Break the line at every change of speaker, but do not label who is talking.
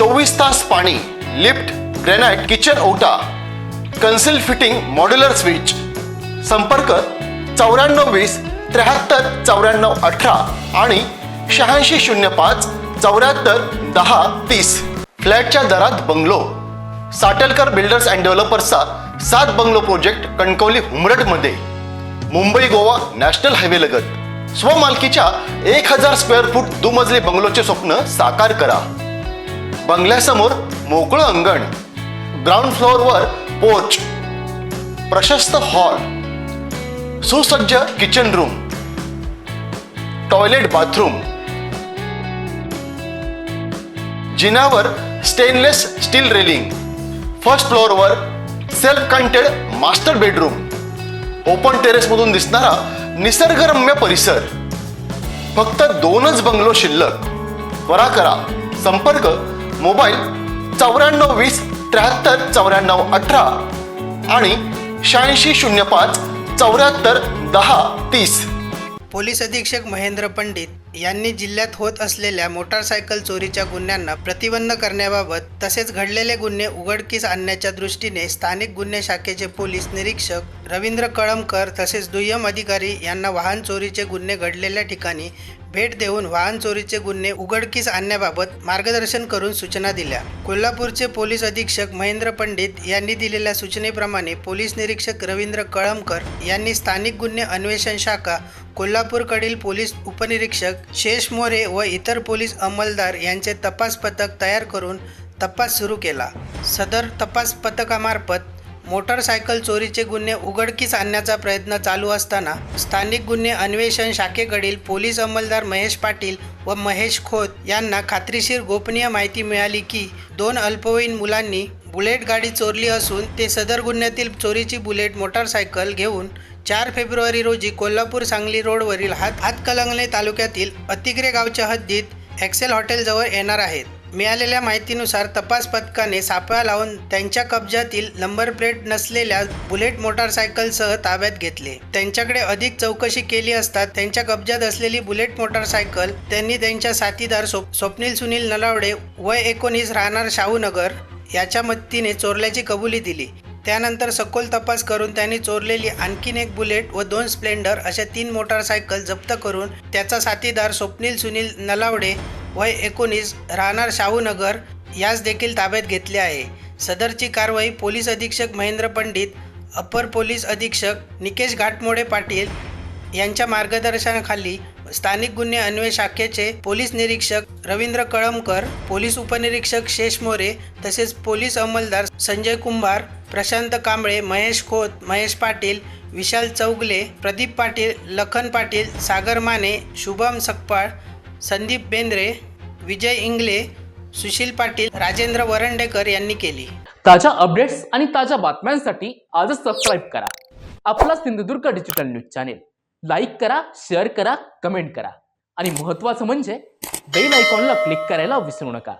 चोवीस तास पाणी लिफ्ट ग्रेनाइट किचन ओटा कन्सिल फिटिंग मॉड्युलर स्विच. संपर्क चौऱ्याण्णव वीस त्र्याहत्तर चौऱ्याण्णव अठरा आणि शहाऐंशी शून्य पाच चौऱ्याहत्तर दहा तीस. फ्लॅटच्या दरात बंगलो. साटेलकर बिल्डर्स अँड डेव्हलपर्सचा सात बंगलो प्रोजेक्ट कणकवली हुमरटमध्ये मुंबई गोवा नॅशनल हायवे लगत. स्वमालकीच्या एक हजार स्क्वेअर फूट दुमजली बंगलोचे स्वप्न साकार करा. बंगल्यासमोर मोकळं अंगण ग्राउंड फ्लोअरवर पोर्च प्रशस्त हॉल सुसज्ज किचन रूम टॉयलेट बाथरूम जिनावर stainless steel railing first फ्लोअरवर self contained master bedroom open टेरेसमधून दिसणारा निसर्गरम्य परिसर. फक्त दोनच बंगलो शिल्लक. त्वरा करा. संपर्क मोबाईल चौऱ्याण्णव वीस त्र्याहत्तर चौऱ्याण्णव अठरा आणि शहाऐंशी शून्य पाच चौऱ्याहत्तर दहा तीस.
पोलीस अधीक्षक महेंद्र पंडित यांनी जिल्ह्यात होत असलेल्या मोटारसायकल चोरीच्या गुन्ह्यांना प्रतिबंध करण्याबाबत तसेच घडलेले गुन्हे उघडकीस आणण्याच्या दृष्टीने स्थानिक गुन्हे शाखेचे पोलीस निरीक्षक रवींद्र कळमकर तसेच दुय्यम अधिकारी यांना वाहन चोरीचे गुन्हे घडलेल्या ठिकाणी भेट देऊन वाहन चोरीचे गुन्हे उघडकीस आणण्याबाबत मार्गदर्शन करून सूचना दिल्या. कोल्हापूरचे पोलीस अधीक्षक महेंद्र पंडित यांनी दिलेल्या सूचनेप्रमाणे पोलीस निरीक्षक रवींद्र कळमकर यांनी स्थानिक गुन्हे अन्वेषण शाखा कोल्हापूरकडील पोलीस उपनिरीक्षक शेष मोरे व इतर पोलीस अंमलदार यांचे तपास पथक तयार करून तपास सुरू केला. सदर तपास पथकामार्फत मोटारसायकल चोरीचे गुन्हे उघडकीस आणण्याचा प्रयत्न चालू असताना स्थानिक गुन्हे अन्वेषण शाखेकडील पोलीस अंमलदार महेश पाटील व महेश खोत यांना खात्रीशीर गोपनीय माहिती मिळाली की दोन अल्पवयीन मुलांनी बुलेट गाडी चोरली असून ते सदर गुन्ह्यातील चोरीची बुलेट मोटारसायकल घेऊन चार फेब्रुवारी रोजी कोल्हापूर सांगली रोडवरील हात हातकलंगले तालुक्यातील अतिग्रे गावच्या हद्दीत एक्सेल हॉटेलजवळ येणार आहेत. मिळालेल्या माहितीनुसार तपास पथकाने सापळा लावून त्यांच्या कब्जातील नंबर प्लेट नसलेल्या बुलेट मोटारसायकलसह ताब्यात घेतले. त्यांच्याकडे अधिक चौकशी केली असता त्यांच्या कब्जात असलेली बुलेट मोटारसायकल त्यांनी त्यांच्या साथीदार स्वप स्वप्नील सुनील नलावडे वय एकोणीस राहणार शाहूनगर याच्या मदतीने चोरल्याची कबुली दिली. त्यानंतर सखोल तपास करून त्यांनी चोरलेली आणखीन एक बुलेट व दोन स्प्लेंडर अशा तीन मोटारसायकल जप्त करून त्याचा साथीदार स्वप्नील सुनील नलावडे वय एकोणीस राहणार शाहूनगर यास देखील ताब्यात घेतले आहे. सदरची कारवाई पोलीस अधीक्षक महेंद्र पंडित अपर पोलीस अधीक्षक निकेश घाटमोडे पाटील यांच्या मार्गदर्शनाखाली स्थानिक गुन्हे अन्वे शाखेचे पोलीस निरीक्षक रवींद्र कळमकर पोलीस उपनिरीक्षक शेष मोरे तसेच पोलीस अंमलदार संजय कुंभार प्रशांत कांबळे महेश खोत महेश पाटील विशाल चौगले प्रदीप पाटील लखन पाटील सागर माने शुभम सकपाळ संदीप बेंद्रे विजय इंगले सुशील पाटील राजेंद्र वरंडेकर यांनी केली.
ताज्या अपडेट्स आणि ताज्या बातम्यांसाठी आजच सबस्क्राईब करा. आपला Sindhudurg digital news channel like करा शेअर करा कमेंट करा. आणि महत्त्वाचं म्हणजे बेल आयकॉनला क्लिक करायला विसरू नका.